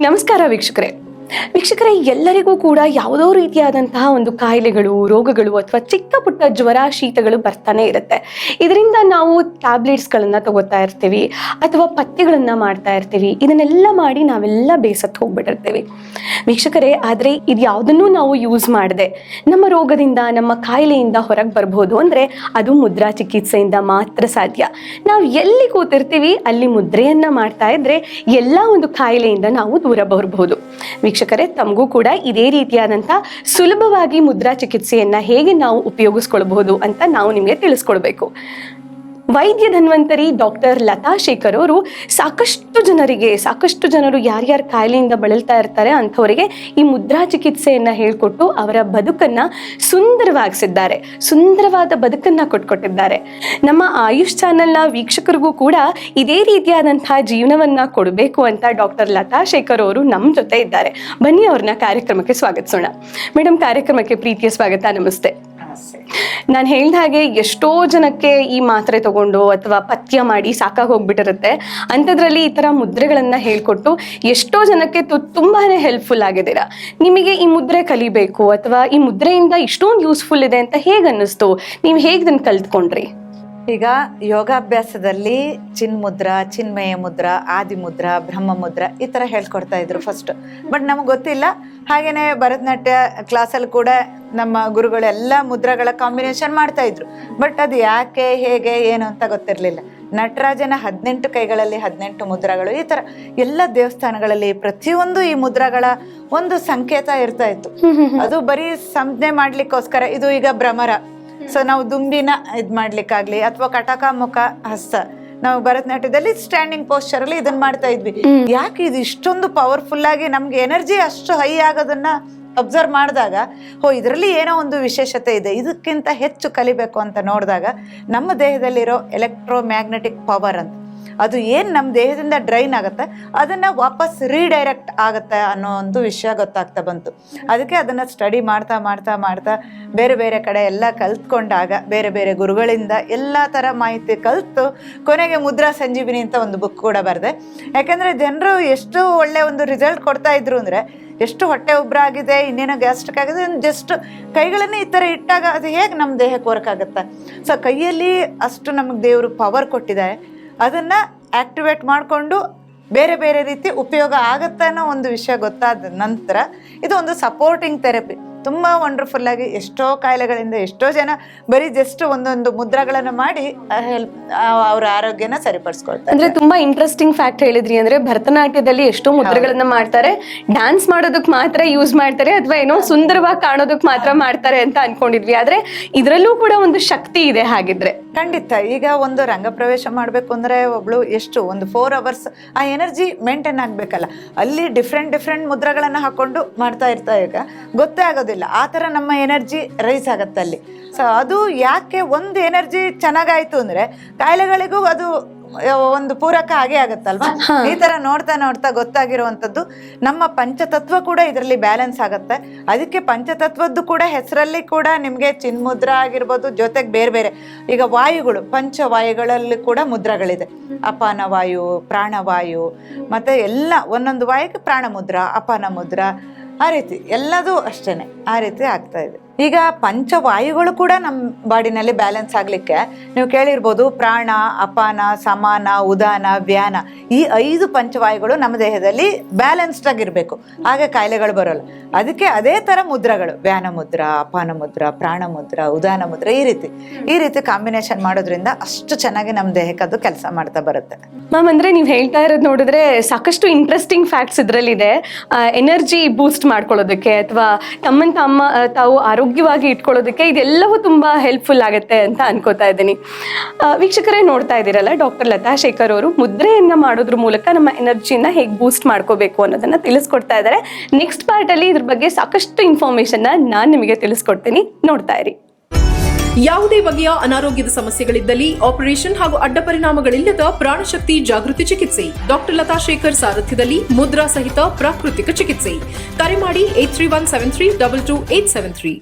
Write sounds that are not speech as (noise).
ನಮಸ್ಕಾರ ವೀಕ್ಷಕರೇ. ವೀಕ್ಷಕರೇ, ಎಲ್ಲರಿಗೂ ಕೂಡ ಯಾವುದೋ ರೀತಿಯಾದಂತಹ ಒಂದು ಕಾಯಿಲೆಗಳು, ರೋಗಗಳು ಅಥವಾ ಚಿಕ್ಕ ಪುಟ್ಟ ಜ್ವರ ಶೀತಗಳು ಬರ್ತಾನೆ ಇರುತ್ತೆ. ಇದರಿಂದ ನಾವು ಟ್ಯಾಬ್ಲೆಟ್ಸ್ಗಳನ್ನು ತಗೋತಾ ಇರ್ತೀವಿ, ಅಥವಾ ಪಥ್ಯಗಳನ್ನ ಮಾಡ್ತಾ ಇರ್ತೀವಿ. ಇದನ್ನೆಲ್ಲ ಮಾಡಿ ನಾವೆಲ್ಲ ಬೇಸತ್ತು ಹೋಗ್ಬಿಟ್ಟಿರ್ತೀವಿ. ವೀಕ್ಷಕರೇ, ಆದರೆ ಇದು ನಾವು ಯೂಸ್ ಮಾಡದೆ ನಮ್ಮ ರೋಗದಿಂದ, ನಮ್ಮ ಕಾಯಿಲೆಯಿಂದ ಹೊರಗೆ ಬರ್ಬೋದು ಅಂದರೆ ಅದು ಮುದ್ರಾ ಚಿಕಿತ್ಸೆಯಿಂದ ಮಾತ್ರ ಸಾಧ್ಯ. ನಾವು ಎಲ್ಲಿ ಕೂತಿರ್ತೀವಿ, ಅಲ್ಲಿ ಮುದ್ರೆಯನ್ನ ಮಾಡ್ತಾ ಇದ್ರೆ ಎಲ್ಲ ಒಂದು ಕಾಯಿಲೆಯಿಂದ ನಾವು ದೂರ ಬರಬಹುದು ವೀಕ್ಷಕರೇ, ತಮಗೂ ಕೂಡ ಇದೇ ರೀತಿಯಾದಂಥ ಸುಲಭವಾಗಿ ಮುದ್ರಾ ಚಿಕಿತ್ಸೆಯನ್ನ ಹೇಗೆ ನಾವು ಉಪಯೋಗಿಸ್ಕೊಳ್ಬಹುದು ಅಂತ ನಾವು ನಿಮಗೆ ತಿಳಿಸ್ಕೊಡ್ಬೇಕು. ವೈದ್ಯ ಧನ್ವಂತರಿ ಡಾಕ್ಟರ್ ಲತಾ ಶೇಖರ್ ಅವರು ಸಾಕಷ್ಟು ಜನರಿಗೆ, ಸಾಕಷ್ಟು ಜನರು ಯಾರ್ಯಾರ ಕಾಯಿಲೆಯಿಂದ ಬಳಲ್ತಾ ಇರ್ತಾರೆ ಅಂಥವರಿಗೆ ಈ ಮುದ್ರಾ ಚಿಕಿತ್ಸೆಯನ್ನು ಹೇಳಿಕೊಟ್ಟು ಅವರ ಬದುಕನ್ನು ಸುಂದರವಾಗಿಸಿದ್ದಾರೆ. ಸುಂದರವಾದ ಬದುಕನ್ನು ಕೊಟ್ಕೊಟ್ಟಿದ್ದಾರೆ. ನಮ್ಮ ಆಯುಷ್ ಚಾನೆಲ್ನ ವೀಕ್ಷಕರಿಗೂ ಕೂಡ ಇದೇ ರೀತಿಯಾದಂತಹ ಜೀವನವನ್ನು ಕೊಡಬೇಕು ಅಂತ ಡಾಕ್ಟರ್ ಲತಾ ಶೇಖರ್ ಅವರು ನಮ್ಮ ಜೊತೆ ಇದ್ದಾರೆ. ಬನ್ನಿ ಅವ್ರನ್ನ ಕಾರ್ಯಕ್ರಮಕ್ಕೆ ಸ್ವಾಗತಿಸೋಣ. ಮೇಡಮ್ ಕಾರ್ಯಕ್ರಮಕ್ಕೆ ಪ್ರೀತಿಯ ಸ್ವಾಗತ. ನಮಸ್ತೆ. ನಾನು ಹೇಳಿದ ಹಾಗೆ ಎಷ್ಟೋ ಜನಕ್ಕೆ ಈ ಮಾತ್ರೆ ತಗೊಂಡು ಅಥವಾ ಪಥ್ಯ ಮಾಡಿ ಸಾಕಾಗಿ ಹೋಗ್ಬಿಟ್ಟಿರುತ್ತೆ. ಅಂಥದ್ರಲ್ಲಿ ಈ ಥರ ಮುದ್ರೆಗಳನ್ನು ಹೇಳ್ಕೊಟ್ಟು ಎಷ್ಟೋ ಜನಕ್ಕೆ ತು ತುಂಬಾನೇ ಹೆಲ್ಪ್ಫುಲ್ ಆಗಿದ್ದೀರಾ. ನಿಮಗೆ ಈ ಮುದ್ರೆ ಕಲಿಬೇಕು ಅಥವಾ ಈ ಮುದ್ರೆಯಿಂದ ಇಷ್ಟೊಂದು ಯೂಸ್ಫುಲ್ ಇದೆ ಅಂತ ಹೇಗೆ ಅನ್ನಿಸ್ತು? ನೀವು ಹೇಗೆ ಇದನ್ನು ಕಲ್ತ್ಕೊಂಡ್ರಿ? ಈಗ ಯೋಗಾಭ್ಯಾಸದಲ್ಲಿ ಚಿನ್ಮುದ್ರ ಚಿನ್ಮಯ ಮುದ್ರ ಆದಿ ಮುದ್ರ ಬ್ರಹ್ಮ ಮುದ್ರ ಈ ತರ ಹೇಳ್ಕೊಡ್ತಾ ಇದ್ರು ಫಸ್ಟ್ ಬಟ್ ನಮಗೆ ಗೊತ್ತಿಲ್ಲ. ಹಾಗೇನೆ ಭರತನಾಟ್ಯ ಕ್ಲಾಸಲ್ಲಿ ಕೂಡ ನಮ್ಮ ಗುರುಗಳು ಎಲ್ಲ ಮುದ್ರಗಳ ಕಾಂಬಿನೇಷನ್ ಮಾಡ್ತಾ ಇದ್ರು. ಬಟ್ ಅದು ಯಾಕೆ ಹೇಗೆ ಏನು ಅಂತ ಗೊತ್ತಿರಲಿಲ್ಲ. ನಟರಾಜನ ಹದಿನೆಂಟು ಕೈಗಳಲ್ಲಿ ಹದಿನೆಂಟು ಮುದ್ರಗಳು ಈ ತರ. ಎಲ್ಲ ದೇವಸ್ಥಾನಗಳಲ್ಲಿ ಪ್ರತಿಯೊಂದು ಈ ಮುದ್ರಗಳ ಒಂದು ಸಂಕೇತ ಇರ್ತಾ ಇತ್ತು. (laughs) ಅದು ಬರೀ ಸಂಜ್ಞೆ ಮಾಡ್ಲಿಕ್ಕೋಸ್ಕರ. ಇದು ಈಗ ಭ್ರಮರ. ಸೊ ನಾವು ದುಂಬಿನ ಇದು ಮಾಡ್ಲಿಕ್ಕಾಗ್ಲಿ ಅಥವಾ ಕಟಕ ಮುಖ ಹಸ್ತ. ನಾವು ಭರತನಾಟ್ಯದಲ್ಲಿ ಸ್ಟ್ಯಾಂಡಿಂಗ್ ಪೋಸ್ಚರ್ ಅಲ್ಲಿ ಇದನ್ನ ಮಾಡ್ತಾ ಇದ್ವಿ. ಯಾಕೆ ಇದು ಇಷ್ಟೊಂದು ಪವರ್ಫುಲ್ ಆಗಿ ನಮ್ಗೆ ಎನರ್ಜಿ ಅಷ್ಟು ಹೈ ಆಗೋದನ್ನ ಅಬ್ಸರ್ವ್ ಮಾಡಿದಾಗ ಹೋ ಇದರಲ್ಲಿ ಏನೋ ಒಂದು ವಿಶೇಷತೆ ಇದೆ. ಇದಕ್ಕಿಂತ ಹೆಚ್ಚು ಕಲಿಬೇಕು ಅಂತ ನೋಡಿದಾಗ ನಮ್ಮ ದೇಹದಲ್ಲಿರೋ ಎಲೆಕ್ಟ್ರೋ ಮ್ಯಾಗ್ನೆಟಿಕ್ ಪವರ್ ಅಂತ. ಅದು ಏನು ನಮ್ಮ ದೇಹದಿಂದ ಡ್ರೈನ್ ಆಗುತ್ತೆ, ಅದನ್ನು ವಾಪಸ್ ರೀಡೈರೆಕ್ಟ್ ಆಗುತ್ತೆ ಅನ್ನೋ ಒಂದು ವಿಷಯ ಗೊತ್ತಾಗ್ತಾ ಬಂತು. ಅದಕ್ಕೆ ಅದನ್ನು ಸ್ಟಡಿ ಮಾಡ್ತಾ ಮಾಡ್ತಾ ಮಾಡ್ತಾ ಬೇರೆ ಬೇರೆ ಕಡೆ ಎಲ್ಲ ಕಲ್ತ್ಕೊಂಡಾಗ, ಬೇರೆ ಬೇರೆ ಗುರುಗಳಿಂದ ಎಲ್ಲ ಥರ ಮಾಹಿತಿ ಕಲಿತು ಕೊನೆಗೆ ಮುದ್ರಾ ಸಂಜೀವಿನಿ ಅಂತ ಒಂದು ಬುಕ್ ಕೂಡ ಬರೆದೆ. ಯಾಕೆಂದರೆ ಜನರು ಎಷ್ಟು ಒಳ್ಳೆ ಒಂದು ರಿಸಲ್ಟ್ ಕೊಡ್ತಾ ಇದ್ರು ಅಂದರೆ, ಎಷ್ಟು ಹೊಟ್ಟೆ ಉಬ್ರ ಆಗಿದೆ, ಇನ್ನೇನೋ ಗ್ಯಾಸ್ಟ್ರಿಕ್ ಆಗಿದೆ ಜಸ್ಟ್ ಕೈಗಳನ್ನೇ ಈ ಥರ ಇಟ್ಟಾಗ ಅದು ಹೇಗೆ ನಮ್ಮ ದೇಹಕ್ಕೆ ವರ್ಕ್ ಆಗುತ್ತೆ? ಸೊ ಕೈಯಲ್ಲಿ ಅಷ್ಟು ನಮಗೆ ದೇವರು ಪವರ್ ಕೊಟ್ಟಿದ್ದಾರೆ. ಅದನ್ನು ಆ್ಯಕ್ಟಿವೇಟ್ ಮಾಡಿಕೊಂಡು ಬೇರೆ ಬೇರೆ ರೀತಿ ಉಪಯೋಗ ಆಗುತ್ತೆ ಅನ್ನೋ ಒಂದು ವಿಷಯ ಗೊತ್ತಾದ ನಂತರ ಇದು ಒಂದು ಸಪೋರ್ಟಿಂಗ್ ಥೆರಪಿ ತುಂಬ ವಂಡರ್ಫುಲ್ ಆಗಿ ಎಷ್ಟೋ ಕಾಯಿಲೆಗಳಿಂದ ಎಷ್ಟೋ ಜನ ಬರೀ ಜಸ್ಟ್ ಒಂದೊಂದು ಮುದ್ರಾಗಳನ್ನು ಮಾಡಿ ಹೆಲ್ಪ್ ಅವರ ಆರೋಗ್ಯನ ಸರಿಪಡಿಸ್ಕೊಳ್ತಾರೆ. ಅಂದ್ರೆ ತುಂಬಾ ಇಂಟ್ರೆಸ್ಟಿಂಗ್ ಫ್ಯಾಕ್ಟ್ ಹೇಳಿದ್ರಿ ಅಂದ್ರೆ ಭರತನಾಟ್ಯದಲ್ಲಿ ಎಷ್ಟೋ ಮುದ್ರೆಗಳನ್ನ ಮಾಡ್ತಾರೆ. ಡ್ಯಾನ್ಸ್ ಮಾಡೋದಕ್ ಮಾತ್ರ ಯೂಸ್ ಮಾಡ್ತಾರೆ ಅಥವಾ ಏನೋ ಸುಂದರವಾಗಿ ಕಾಣೋದಕ್ ಮಾತ್ರ ಮಾಡ್ತಾರೆ ಅಂತ ಅನ್ಕೊಂಡಿದ್ವಿ. ಆದ್ರೆ ಇದ್ರಲ್ಲೂ ಕೂಡ ಒಂದು ಶಕ್ತಿ ಇದೆ ಹಾಗಿದ್ರೆ. ಖಂಡಿತ. ಈಗ ಒಂದು ರಂಗಪ್ರವೇಶ ಮಾಡಬೇಕು ಅಂದ್ರೆ ಒಬ್ಳು ಎಷ್ಟು ಒಂದು ಫೋರ್ ಅವರ್ಸ್ ಆ ಎನರ್ಜಿ ಮೇಂಟೈನ್ ಆಗಬೇಕಲ್ಲ. ಅಲ್ಲಿ ಡಿಫ್ರೆಂಟ್ ಡಿಫ್ರೆಂಟ್ ಮುದ್ರಗಳನ್ನು ಹಾಕೊಂಡು ಮಾಡ್ತಾ ಇರ್ತಾ ಈಗ. ಗೊತ್ತೇ ಆಗೋದಿಲ್ಲ. ಆ ಥರ ನಮ್ಮ ಎನರ್ಜಿ ರೈಸ್ ಆಗುತ್ತೆ ಅಲ್ಲಿ. ಸೊ ಅದು ಯಾಕೆ ಒಂದು ಎನರ್ಜಿ ಚೆನ್ನಾಗಾಯ್ತು ಅಂದರೆ ಕಾಯಿಲೆಗಳಿಗೂ ಅದು ಒಂದು ಪೂರಕ ಆಗೇ ಆಗುತ್ತಲ್ವಾ? ಈ ತರ ನೋಡ್ತಾ ನೋಡ್ತಾ ಗೊತ್ತಾಗಿರುವಂತದ್ದು ನಮ್ಮ ಪಂಚತತ್ವ ಕೂಡ ಇದರಲ್ಲಿ ಬ್ಯಾಲೆನ್ಸ್ ಆಗುತ್ತೆ. ಅದಕ್ಕೆ ಪಂಚತತ್ವದ್ದು ಕೂಡ ಹೆಸರಲ್ಲಿ ಕೂಡ ನಿಮಗೆ ಚಿನ್ಮುದ್ರ ಆಗಿರ್ಬೋದು ಜೊತೆಗೆ ಬೇರೆ ಬೇರೆ. ಈಗ ವಾಯುಗಳು ಪಂಚವಾಯುಗಳಲ್ಲಿ ಕೂಡ ಮುದ್ರಗಳಿದೆ. ಅಪಾನ ವಾಯು ಪ್ರಾಣವಾಯು ಮತ್ತೆ ಎಲ್ಲ ಒಂದೊಂದು ವಾಯುಗೆ ಪ್ರಾಣ ಮುದ್ರ ಅಪಾನ ಮುದ್ರ ಆ ರೀತಿ ಎಲ್ಲದೂ ಅಷ್ಟೇ ಆ ರೀತಿ ಆಗ್ತಾ ಇದೆ. ಈಗ ಪಂಚವಾಯುಗಳು ಕೂಡ ನಮ್ಮ ಬಾಡಿನಲ್ಲಿ ಬ್ಯಾಲೆನ್ಸ್ ಆಗಲಿಕ್ಕೆ ನೀವು ಕೇಳಿರ್ಬೋದು ಪ್ರಾಣ ಅಪಾನ ಸಮಾನ ಉದಾನ ವ್ಯಾನ ಈ ಐದು ಪಂಚವಾಯುಗಳು ನಮ್ಮ ದೇಹದಲ್ಲಿ ಬ್ಯಾಲೆನ್ಸ್ಡ್ ಆಗಿರಬೇಕು. ಹಾಗೆ ಕಾಯಿಲೆಗಳು ಬರೋಲ್ಲ. ಅದಕ್ಕೆ ಅದೇ ಥರ ಮುದ್ರಗಳು. ವ್ಯಾನ ಮುದ್ರ ಅಪಾನ ಮುದ್ರ ಪ್ರಾಣ ಮುದ್ರ ಉದಾನ ಮುದ್ರ ಈ ರೀತಿ. ಈ ರೀತಿ ಕಾಂಬಿನೇಷನ್ ಮಾಡೋದ್ರಿಂದ ಅಷ್ಟು ಚೆನ್ನಾಗಿ ನಮ್ಮ ದೇಹಕ್ಕೆ ಅದು ಕೆಲಸ ಮಾಡ್ತಾ ಬರುತ್ತೆ. ಮ್ಯಾಮ್ ಅಂದ್ರೆ ನೀವು ಹೇಳ್ತಾ ಇರೋದು ನೋಡಿದ್ರೆ ಸಾಕಷ್ಟು ಇಂಟ್ರೆಸ್ಟಿಂಗ್ ಫ್ಯಾಕ್ಟ್ಸ್ ಇದರಲ್ಲಿದೆ. ಎನರ್ಜಿ ಬೂಸ್ಟ್ ಮಾಡ್ಕೊಳ್ಳೋದಕ್ಕೆ ಅಥವಾ ತಮ್ಮ ಆ, ತಾವು ಆರೋಗ್ಯವಾಗಿ ಇಟ್ಕೊಳ್ಳೋದಕ್ಕೆ ಇದೆಲ್ಲವೂ ತುಂಬ ಹೆಲ್ಪ್ಫುಲ್ ಆಗುತ್ತೆ ಅಂತ ಅನ್ಕೋತಾ ಇದ್ದೀನಿ. ವೀಕ್ಷಕರೇ ನೋಡ್ತಾ ಇದ್ದೀರಲ್ಲ ಡಾಕ್ಟರ್ ಲತಾ ಶೇಖರ್ ಅವರು ಮುದ್ರೆಯನ್ನು ಮಾಡೋದ್ರ ಮೂಲಕ ನಮ್ಮ ಎನರ್ಜಿನ ಹೇಗೆ ಬೂಸ್ಟ್ ಮಾಡ್ಕೋಬೇಕು ಅನ್ನೋದನ್ನು ತಿಳಿಸ್ಕೊಡ್ತಾ ಇದ್ದಾರೆ. ನೆಕ್ಸ್ಟ್ ಪಾರ್ಟಲ್ಲಿ ಇದ್ರ ಬಗ್ಗೆ ಸಾಕಷ್ಟು ಇನ್ಫಾರ್ಮೇಷನ್ನ ನಾನು ನಿಮಗೆ ತಿಳಿಸ್ಕೊಡ್ತೀನಿ. ನೋಡ್ತಾ ಇರಿ. ಯಾವುದೇ ಬಗೆಯ ಅನಾರೋಗ್ಯದ ಸಮಸ್ಯೆಗಳಿದ್ದಲ್ಲಿ ಆಪರೇಷನ್ ಹಾಗೂ ಅಡ್ಡ ಪರಿಣಾಮಗಳಿಲ್ಲದ ಪ್ರಾಣಶಕ್ತಿ ಜಾಗೃತಿ ಚಿಕಿತ್ಸೆ. ಡಾಕ್ಟರ್ ಲತಾ ಶೇಖರ್ ಸಾರಥ್ಯದಲ್ಲಿ ಮುದ್ರಾ ಸಹಿತ ಪ್ರಾಕೃತಿಕ ಚಿಕಿತ್ಸೆ. ಕರೆ ಮಾಡಿ eight three one seven three double two eight seven three